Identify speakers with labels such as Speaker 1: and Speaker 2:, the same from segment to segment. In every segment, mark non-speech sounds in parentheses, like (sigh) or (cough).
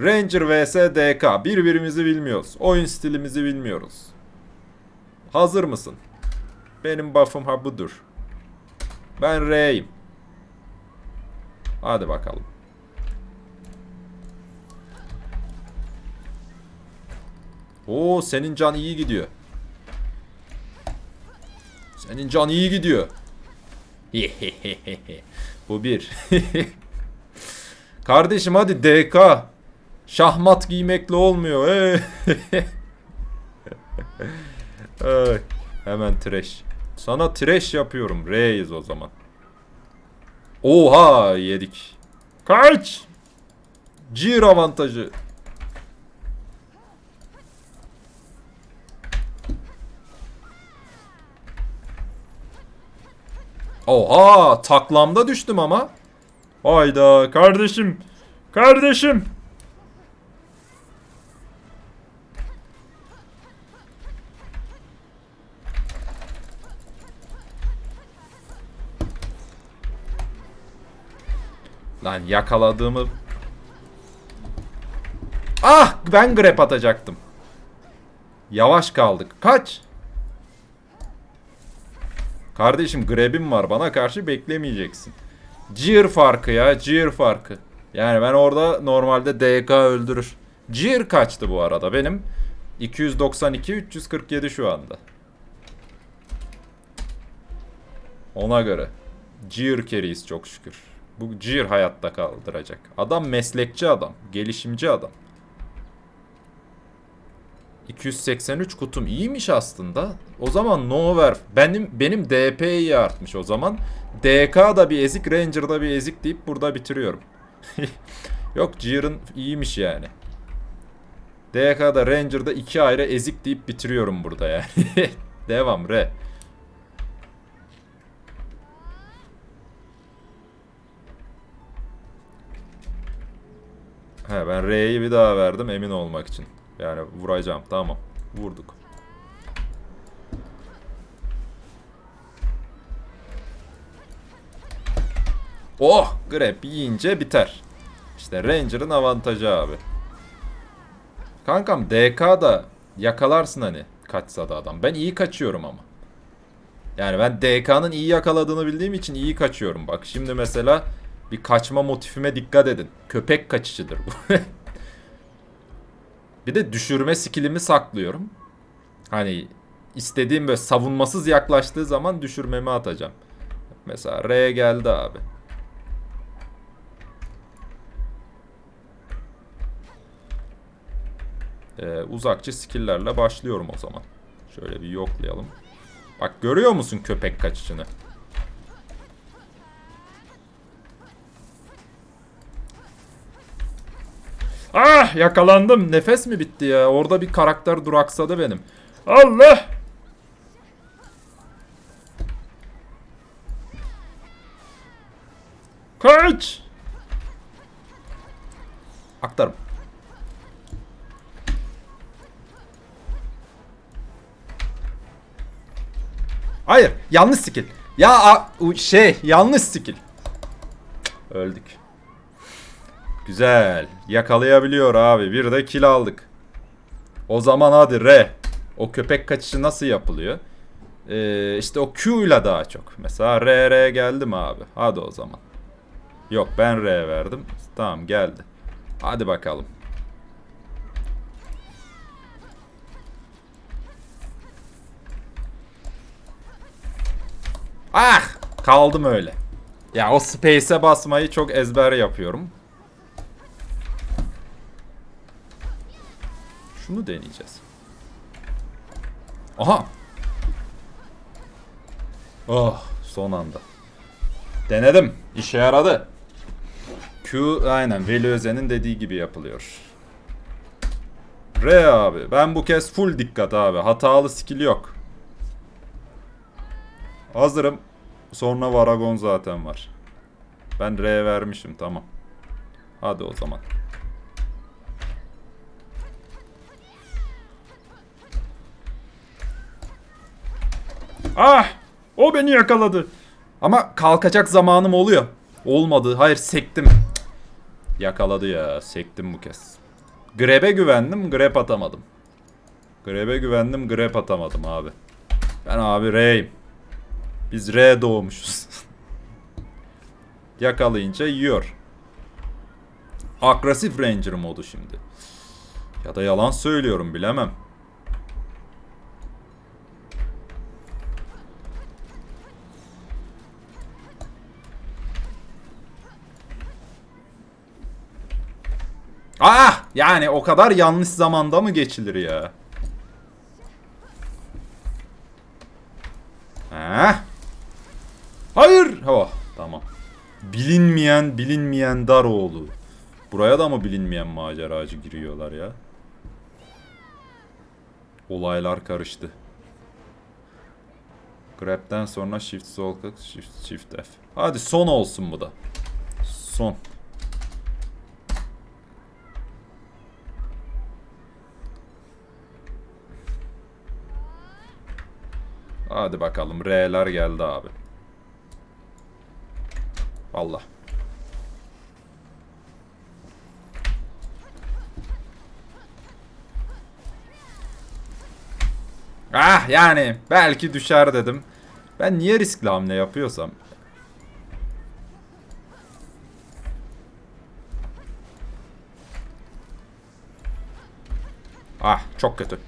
Speaker 1: Ranger vs DK. Birbirimizi bilmiyoruz. Oyun stilimizi bilmiyoruz. Hazır mısın? Benim buff'ım ha budur. Ben R'yim. Hadi bakalım. Oo senin can iyi gidiyor. Senin can iyi gidiyor. (laughs) Bu bir. (laughs) Kardeşim hadi DK. Şahmat giymekle olmuyor. (laughs) Ay, hemen trash. Sana trash yapıyorum. Reis o zaman. Oha yedik. Kaç. Cir avantajı. Oha taklamda düştüm ama. Hayda kardeşim. Kardeşim. Lan yakaladığımı... Ah ben grep atacaktım. Yavaş kaldık. Kaç. Kardeşim grebim var bana karşı beklemeyeceksin. Cir farkı ya cir farkı. Yani ben orada normalde DK öldürür. Cir kaçtı bu arada benim? 292 347 şu anda. Ona göre. Cir keriyiz çok şükür. Bu Cir hayatta kaldıracak. Adam meslekçi adam. Gelişimci adam. 283 kutum iyiymiş aslında. O zaman Nover benim benim DP iyi artmış o zaman. DK da bir ezik, Ranger da bir ezik deyip burada bitiriyorum. (laughs) Yok Jir'ın iyiymiş yani. DK'da Ranger'da iki ayrı ezik deyip bitiriyorum burada yani. (laughs) Devam re. He ben R'yi bir daha verdim emin olmak için. Yani vuracağım tamam. Vurduk. Oh! Grab yiyince biter. İşte Ranger'ın avantajı abi. Kankam DK'da yakalarsın hani kaçsa da adam. Ben iyi kaçıyorum ama. Yani ben DK'nın iyi yakaladığını bildiğim için iyi kaçıyorum. Bak şimdi mesela bir kaçma motifime dikkat edin. Köpek kaçışıdır bu. (laughs) bir de düşürme skillimi saklıyorum. Hani istediğim böyle savunmasız yaklaştığı zaman düşürmemi atacağım. Mesela R geldi abi. Ee, uzakçı skill'lerle başlıyorum o zaman. Şöyle bir yoklayalım. Bak görüyor musun köpek kaçışını? Ah yakalandım. Nefes mi bitti ya? Orada bir karakter duraksadı benim. Allah! Kaç! Aktarım. Hayır, yanlış skill. Ya şey, yanlış skill. Öldük. Güzel. Yakalayabiliyor abi. Bir de kill aldık. O zaman hadi R. O köpek kaçışı nasıl yapılıyor? Ee, işte o Q ile daha çok. Mesela R R geldi mi abi? Hadi o zaman. Yok ben R verdim. Tamam geldi. Hadi bakalım. Ah! Kaldım öyle. Ya o space'e basmayı çok ezber yapıyorum. Şunu deneyeceğiz. Aha! Oh, son anda. Denedim. İşe yaradı. Q aynen Veli Özen'in dediği gibi yapılıyor. R abi. Ben bu kez full dikkat abi. Hatalı skill yok. Hazırım. Sonra Varagon zaten var. Ben R vermişim tamam. Hadi o zaman. Ah! O beni yakaladı. Ama kalkacak zamanım oluyor. Olmadı. Hayır sektim. Yakaladı ya. Sektim bu kez. Grab'e güvendim, grab atamadım. Grab'e güvendim, grab atamadım abi. Ben abi R'yim. Biz R doğmuşuz. (laughs) Yakalayınca yiyor. Agresif Ranger modu şimdi. Ya da yalan söylüyorum bilemem. Ah! Yani o kadar yanlış zamanda mı geçilir ya? Ha? Hayır. Oh, tamam. Bilinmeyen, bilinmeyen Daroğlu. Buraya da mı bilinmeyen maceracı giriyorlar ya? Olaylar karıştı. Grab'den sonra shift sol shift shift F. Hadi son olsun bu da. Son. Hadi bakalım R'ler geldi abi. Allah. Ah yani belki düşer dedim. Ben niye riskli hamle yapıyorsam. Ah çok kötü.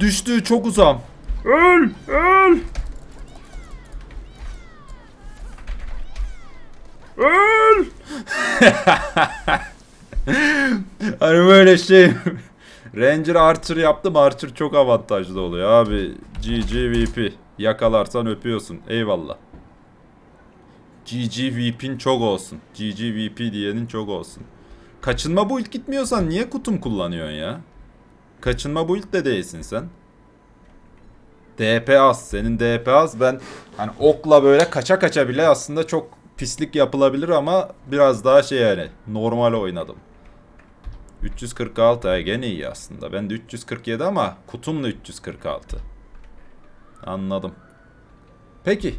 Speaker 1: Düştü çok uzam. Öl öl. Öl. (laughs) hani böyle şey Ranger Archer yaptım Archer çok avantajlı oluyor abi GG VP Yakalarsan öpüyorsun eyvallah GG VP'in çok olsun GG VP diyenin çok olsun Kaçınma build gitmiyorsan niye kutum kullanıyorsun ya Kaçınma build de değilsin sen DP az senin DP az ben hani okla böyle kaça kaça bile aslında çok pislik yapılabilir ama biraz daha şey yani normal oynadım 346 ha gene iyi aslında. Ben de 347 ama kutumla 346. Anladım. Peki.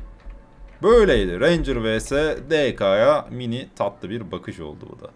Speaker 1: Böyleydi. Ranger vs DK'ya mini tatlı bir bakış oldu bu da.